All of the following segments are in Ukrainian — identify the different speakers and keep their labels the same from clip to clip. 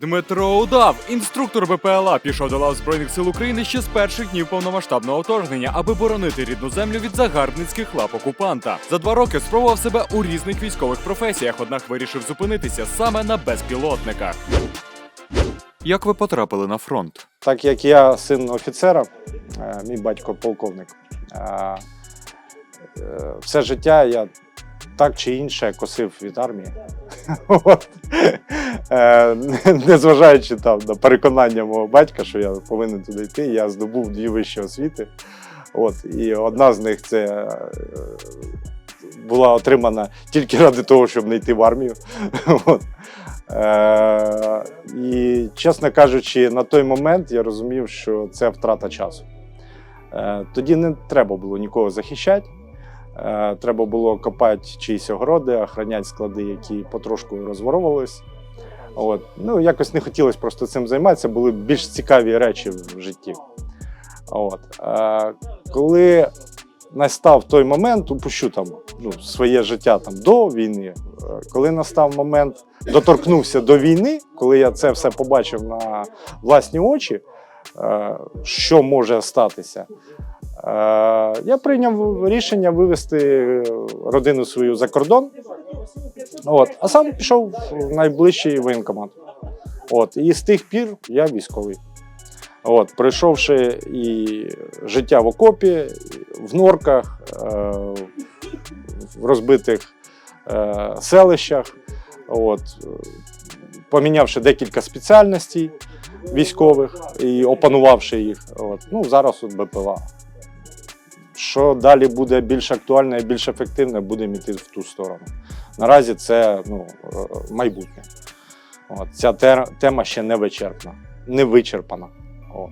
Speaker 1: Дмитро Удав, інструктор БПЛА, пішов до лав Збройних сил України ще з перших днів повномасштабного вторгнення, аби боронити рідну землю від загарбницьких лап окупанта. За два роки спробував себе у різних військових професіях, однак вирішив зупинитися саме на безпілотниках. Як ви потрапили на фронт?
Speaker 2: Так як я син офіцера, е, мій батько полковник, е, е, все життя я так чи інше косив від армії. Е, Незважаючи там на переконання мого батька, що я повинен туди йти, я здобув дві вищі освіти. От. І одна з них це е, була отримана тільки ради того, щоб не йти в армію. От. Е, і, чесно кажучи, на той момент я розумів, що це втрата часу. Е, тоді не треба було нікого захищати. Е, треба було копати чиїсь огороди, охороняти склади, які потрошку розворовувались. От. Ну, якось не хотілося просто цим займатися, були більш цікаві речі в житті. От. Е, коли настав той момент, упущу там ну, своє життя там до війни, е, коли настав момент, доторкнувся до війни, коли я це все побачив на власні очі, е, що може статися, я прийняв рішення вивезти родину свою за кордон. От, а сам пішов в найближчий воєнкомат. От, і з тих пір я військовий. От, пройшовши і життя в окопі, в норках, е, в розбитих е, селищах, от, е, помінявши декілька спеціальностей військових і опанувавши їх. От, ну, зараз от БПЛА. Що далі буде більш актуальне і більш ефективне, будемо йти в ту сторону. Наразі це ну, е, майбутнє. От, ця те- тема ще не вичерпна, не вичерпана. От.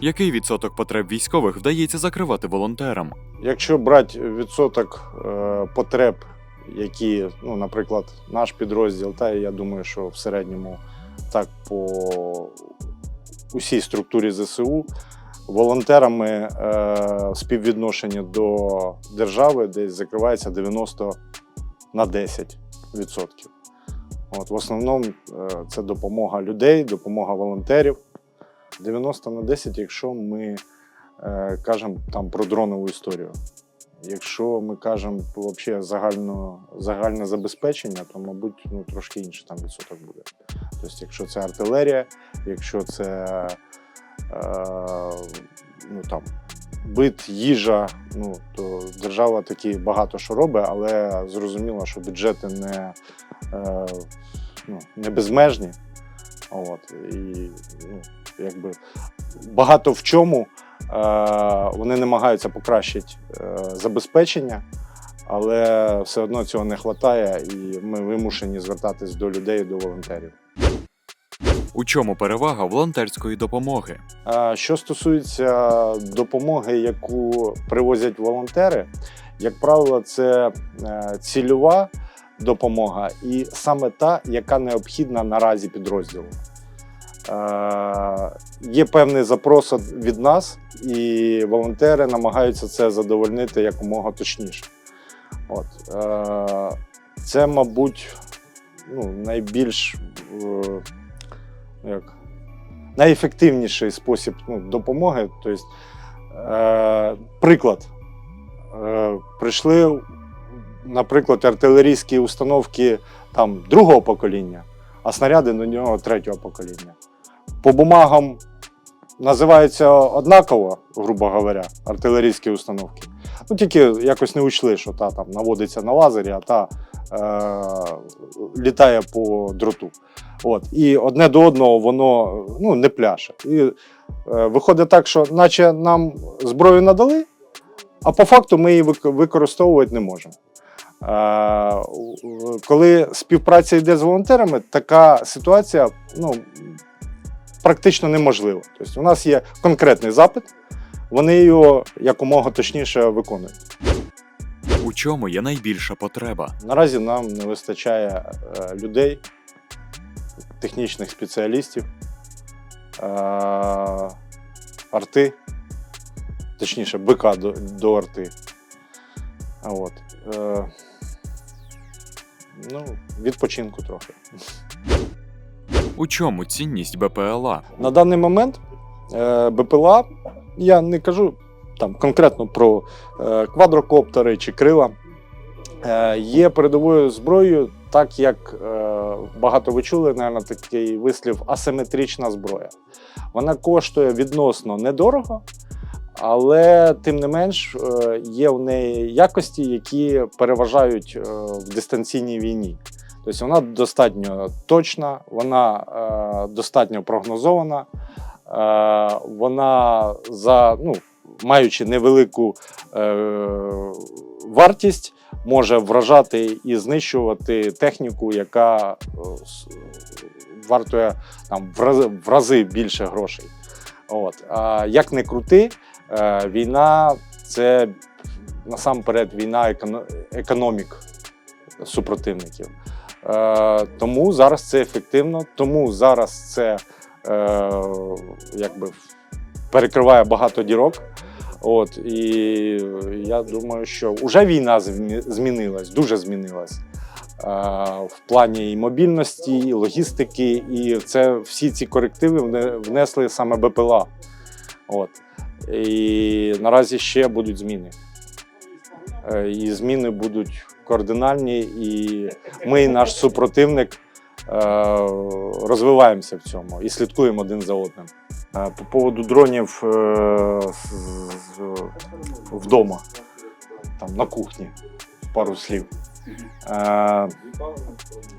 Speaker 1: Який відсоток потреб військових вдається закривати волонтерам?
Speaker 2: Якщо брати відсоток е, потреб, які, ну, наприклад, наш підрозділ, та я думаю, що в середньому так по усій структурі ЗСУ, волонтерами е, співвідношення до держави десь закривається 90 на 10 відсотків. От, в основному е, це допомога людей, допомога волонтерів. 90 на 10, якщо ми е, кажемо там про дронову історію. Якщо ми кажемо загально, загальне забезпечення, то, мабуть, ну, трошки інший там відсоток буде. Тобто, якщо це артилерія, якщо це ну, там, бит, їжа, ну, то держава таки багато що робить, але зрозуміло, що бюджети не, е, ну, не безмежні. От, і ну, якби багато в чому е, вони намагаються покращити е, забезпечення, але все одно цього не вистачає, і ми вимушені звертатись до людей, до волонтерів.
Speaker 1: У чому перевага волонтерської допомоги?
Speaker 2: Що стосується допомоги, яку привозять волонтери, як правило, це е, цільова допомога і саме та, яка необхідна наразі підрозділу. Є певний запрос від нас, і волонтери намагаються це задовольнити якомога точніше. От. Е, Це, мабуть, ну, найбільш е, як, найефективніший спосіб ну, допомоги. Тобто, е, приклад. Е, прийшли, наприклад, артилерійські установки там, другого покоління, а снаряди до нього третього покоління. По бумагам називаються однаково, грубо говоря, артилерійські установки. Ну, тільки якось не учли, що та там наводиться на лазері, а та літає по дроту. От. І одне до одного воно ну, не пляше. І е, виходить так, що наче нам зброю надали, а по факту ми її використовувати не можемо. Е, коли співпраця йде з волонтерами, така ситуація ну, практично неможлива. Тобто, у нас є конкретний запит, вони його якомога точніше виконують.
Speaker 1: У чому є найбільша потреба?
Speaker 2: Наразі нам не вистачає е, людей, технічних спеціалістів, е, арти, точніше, бика до, до арти. А От. Е, ну, відпочинку трохи.
Speaker 1: У чому цінність БПЛА?
Speaker 2: На даний момент БПЛА, я не кажу там конкретно про е, квадрокоптери чи крила, е, є передовою зброєю, так як е, багато ви чули, мабуть, такий вислів асиметрична зброя. Вона коштує відносно недорого, але тим не менш є в неї якості, які переважають в дистанційній війні. Тобто вона достатньо точна, вона достатньо прогнозована, вона за, ну, маючи невелику е, вартість, може вражати і знищувати техніку, яка е, вартує там, в, рази, в рази більше грошей. От. А як не крути, е, війна це насамперед війна еконо- економік супротивників. Е, тому зараз це ефективно, тому зараз це е, якби перекриває багато дірок. От, і я думаю, що вже війна змі- змінилась, дуже змінилась. Е, в плані і мобільності, і логістики, і це всі ці корективи внесли саме БПЛА. От. І наразі ще будуть зміни. Е, І зміни будуть кардинальні, і ми, наш супротивник, розвиваємося в цьому і слідкуємо один за одним. Е, По поводу дронів е, вдома, там на кухні, пару слів. Е,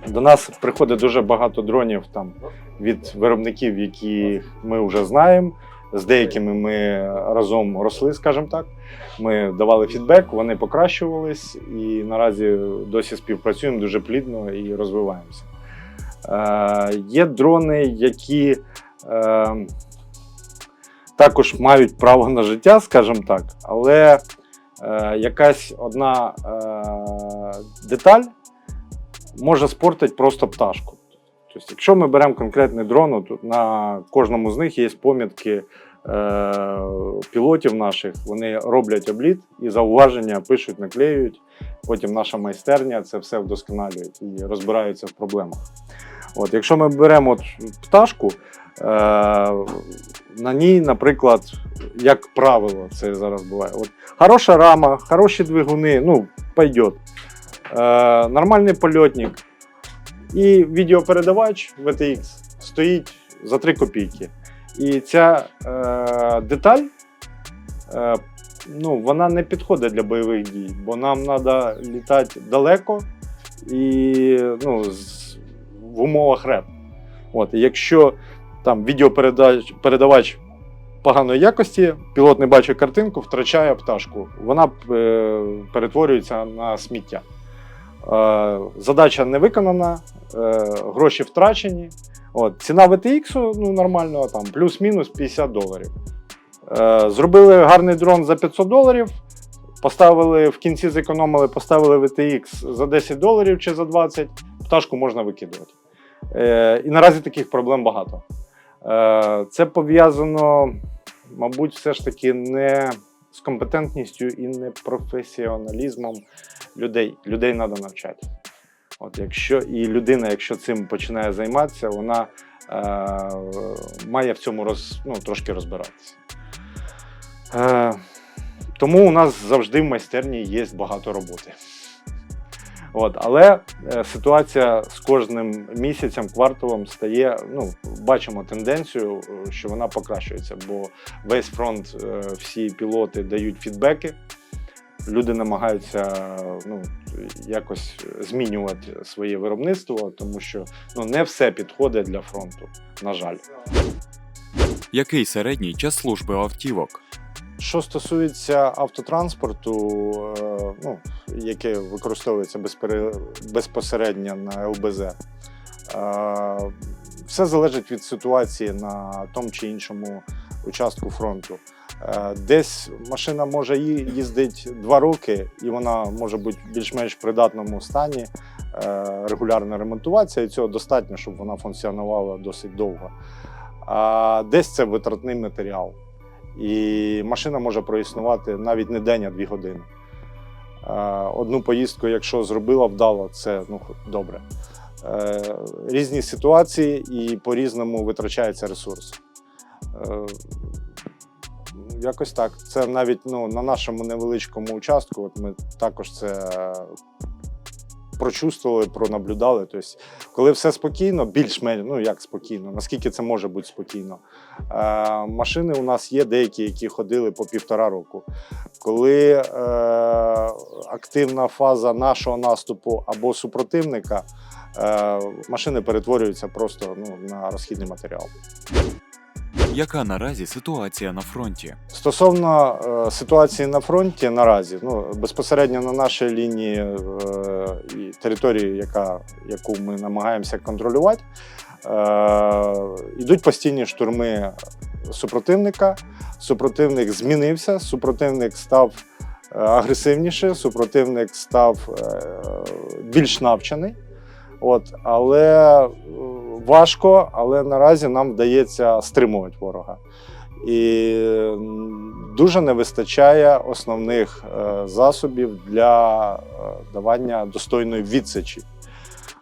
Speaker 2: До нас приходить дуже багато дронів там, від виробників, які ми вже знаємо. З деякими ми разом росли, скажімо так. Ми давали фідбек, вони покращувались, і наразі досі співпрацюємо дуже плідно і розвиваємося. Е, є дрони, які е, також мають право на життя, скажімо так, але е, якась одна деталь може спортити просто пташку. Тобто, якщо ми беремо конкретний дрон, то на кожному з них є помітки е, пілотів наших, вони роблять обліт і зауваження пишуть, наклеюють. Потім наша майстерня це все вдосконалює і розбираються в проблемах. От, якщо ми беремо от пташку, е, на ній, наприклад, як правило, це зараз буває. От, хороша рама, хороші двигуни, ну, пойдет. Е, нормальний польотник. І відеопередавач VTX стоїть за 3 копійки. І ця е, деталь, е, ну, вона не підходить для бойових дій, бо нам треба літати далеко і ну, з, в умовах реп. От, якщо там відеопередач передавач поганої якості, пілот не бачить картинку, втрачає пташку. Вона е, перетворюється на сміття. Е, задача не виконана, е, гроші втрачені. От, ціна VTX ну, нормального там плюс-мінус 50 доларів. Е, зробили гарний дрон за 500 доларів, поставили в кінці зекономили, поставили VTX за 10 доларів чи за 20, пташку можна викидувати. Е, і наразі таких проблем багато. Е, це пов'язано, мабуть, все ж таки не з компетентністю і не професіоналізмом людей. Людей треба навчати. От якщо і людина, якщо цим починає займатися, вона е, має в цьому роз, ну, трошки розбиратися. Е, тому у нас завжди в майстерні є багато роботи. От, але е, ситуація з кожним місяцем, кварталом стає. Ну, бачимо тенденцію, е, що вона покращується, бо весь фронт, е, всі пілоти дають фідбеки. Люди намагаються ну, якось змінювати своє виробництво, тому що ну, не все підходить для фронту, на жаль.
Speaker 1: Який середній час служби автівок?
Speaker 2: Що стосується автотранспорту, е, ну, яке використовується безпосередньо на ЛБЗ, е, все залежить від ситуації на тому чи іншому участку фронту. Е, Десь машина може їздити два роки, і вона може бути в більш-менш придатному стані, регулярно ремонтуватися, і цього достатньо, щоб вона функціонувала досить довго. А десь це витратний матеріал. І машина може проіснувати навіть не день, а дві години. Е, Одну поїздку, якщо зробила вдало, це ну, добре. е, різні ситуації і по-різному витрачається ресурс. Е, Якось так. Це навіть ну, на нашому невеличкому участку. От ми також це прочувствували, пронаблюдали. Тобто, коли все спокійно, більш-менш, ну як спокійно, наскільки це може бути спокійно. Е, машини у нас є деякі, які ходили по півтора року. Коли е, активна фаза нашого наступу або супротивника, е, машини перетворюються просто ну, на розхідний матеріал.
Speaker 1: Яка наразі ситуація на фронті?
Speaker 2: Стосовно е, ситуації на фронті наразі, ну безпосередньо на нашій лінії е, і території, яка, яку ми намагаємося контролювати, е, йдуть постійні штурми супротивника. Супротивник змінився, супротивник став е, агресивніше, супротивник став е, більш навчений. От, але важко, але наразі нам вдається стримувати ворога. І дуже не вистачає основних е, засобів для е, давання достойної відсичі.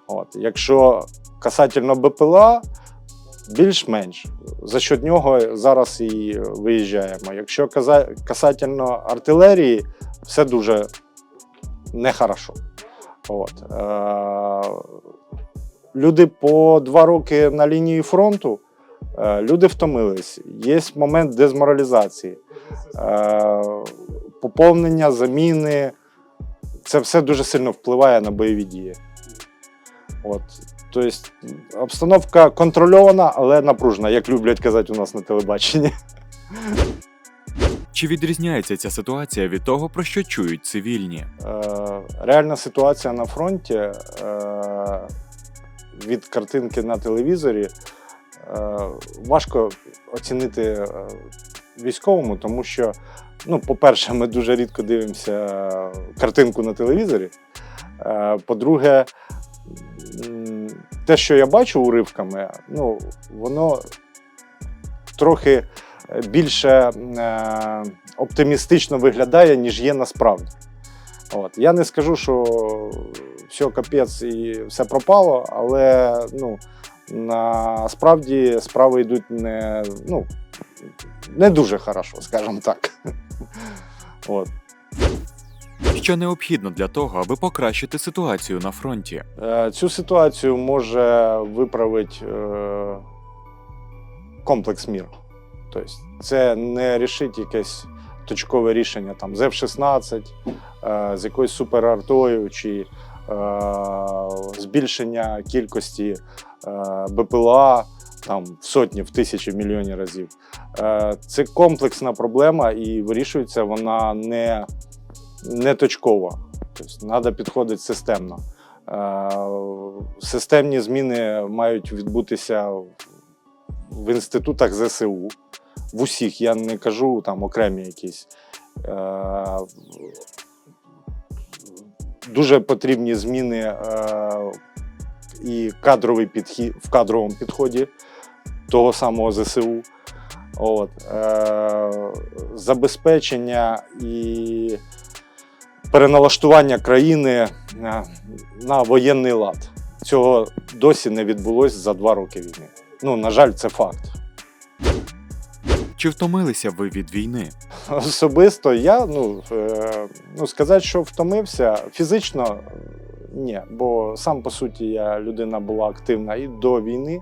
Speaker 2: От. Якщо касательно БПЛА, більш-менш за счет нього зараз і виїжджаємо. Якщо касательно артилерії, все дуже нехорошо. От. Люди по два роки на лінії фронту. Е, Люди втомились, є момент дезморалізації, Е, поповнення, заміни. Це все дуже сильно впливає на бойові дії. От. Тобто обстановка контрольована, але напружена, як люблять казати у нас на телебаченні.
Speaker 1: Чи відрізняється ця ситуація від того, про що чують цивільні?
Speaker 2: Е, Реальна ситуація на фронті е, від картинки на телевізорі е, важко оцінити е, військовому, тому що, ну, по-перше, ми дуже рідко дивимося картинку на телевізорі. Е, По-друге, те, що я бачу уривками, ну, воно трохи більше оптимістично виглядає, ніж є насправді. От. Я не скажу, що все капець і все пропало, але ну, насправді справи йдуть не, ну, не дуже хорошо, скажімо так. От.
Speaker 1: Що необхідно для того, аби покращити ситуацію на фронті?
Speaker 2: Е, Цю ситуацію може виправити е, комплекс мір. Тобто це не рішить якесь точкове рішення там, з F-16, е, з якоюсь суперартою чи збільшення кількості е, БПЛА там, в сотні, в тисячі, в мільйоні разів. Е, Це комплексна проблема і вирішується вона не, не точково. Тобто треба підходити системно. Е, Системні зміни мають відбутися в інститутах ЗСУ. В усіх, я не кажу там окремі якісь. Дуже потрібні зміни е, і кадровий підхід в кадровому підході того самого ЗСУ. От, е, забезпечення і переналаштування країни е, на воєнний лад. Цього досі не відбулося за два роки війни. Ну, на жаль, це факт.
Speaker 1: Чи втомилися ви від війни?
Speaker 2: Особисто я ну, е, ну сказати, що втомився фізично ні, бо сам по суті я людина була активна і до війни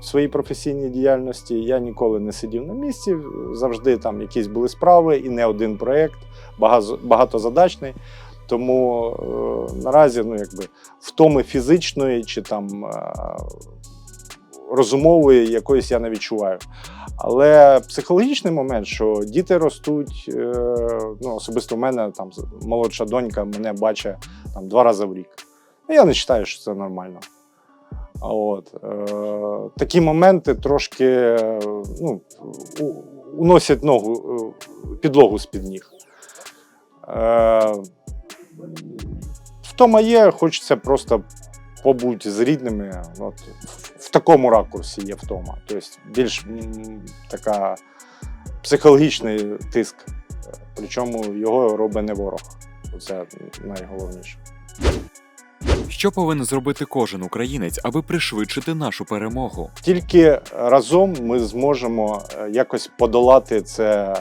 Speaker 2: в своїй професійній діяльності. Я ніколи не сидів на місці, завжди там якісь були справи і не один проєкт, багато- багатозадачний. Тому е, наразі ну, якби, втоми фізичної чи там е, розумової якоїсь я не відчуваю. Але психологічний момент, що діти ростуть, е, ну, особисто в мене там молодша донька мене бачить там, два рази в рік. Ну, Я не вважаю, що це нормально. От, е, такі моменти трошки ну, уносять ногу, е, підлогу з-під ніг. Е, втома є, хочеться просто побути з рідними. От, такому ракурсі є втома. Тобто більш така психологічний тиск. Причому його робить не ворог. Це найголовніше.
Speaker 1: Що повинен зробити кожен українець, аби пришвидшити нашу перемогу?
Speaker 2: Тільки разом ми зможемо е, якось подолати це,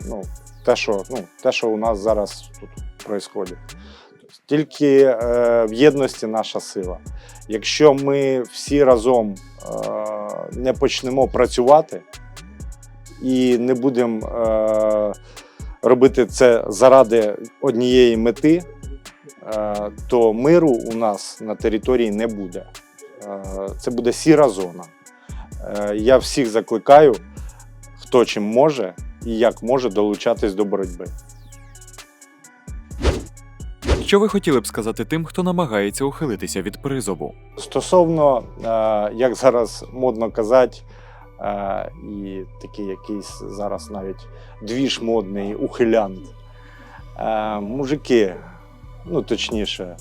Speaker 2: ну, те, що, ну, те, що у нас зараз тут відбувається. Тільки е, в єдності наша сила. Якщо ми всі разом е, не почнемо працювати і не будемо е, робити це заради однієї мети, е, то миру у нас на території не буде. Це буде сіра зона. Я всіх закликаю, хто чим може і як може долучатись до боротьби.
Speaker 1: Що ви хотіли б сказати тим, хто намагається ухилитися від призову?
Speaker 2: Стосовно, е, як зараз модно казати, е, і такий якийсь зараз навіть двіж модний ухилянт. Е, Мужики, ну точніше,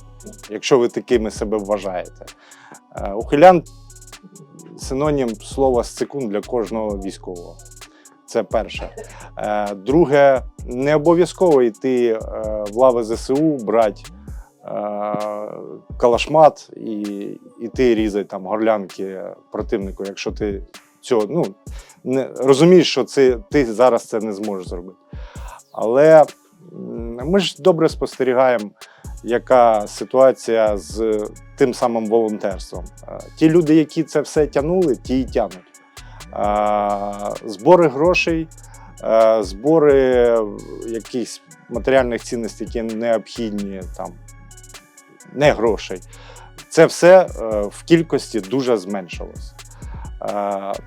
Speaker 2: якщо ви такими себе вважаєте, ухилянт синонім слова секунд для кожного військового. Це перше. Е, Друге, не обов'язково йти е, в лави ЗСУ, брати е, калашмат і іти різати там горлянки противнику, якщо ти цього ну, не, розумієш, що це, ти зараз це не зможеш зробити. Але ми ж добре спостерігаємо, яка ситуація з тим самим волонтерством. Ті люди, які це все тягнули, ті і тягнуть. Збори грошей, збори якихось матеріальних цінностей, які необхідні, там, не грошей. Це все е, в кількості дуже зменшилось.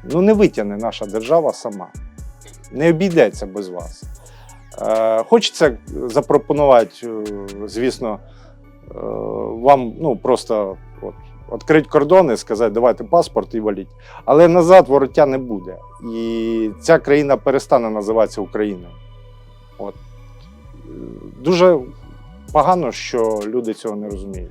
Speaker 2: Ну, не витягне наша держава сама. Не обійдеться без вас. Хочеться запропонувати, е, звісно, е, вам ну, просто от, відкрити кордони, сказати, давайте паспорт і валіть. Але назад вороття не буде. І ця країна перестане називатися Україною. От. Дуже погано, що люди цього не розуміють.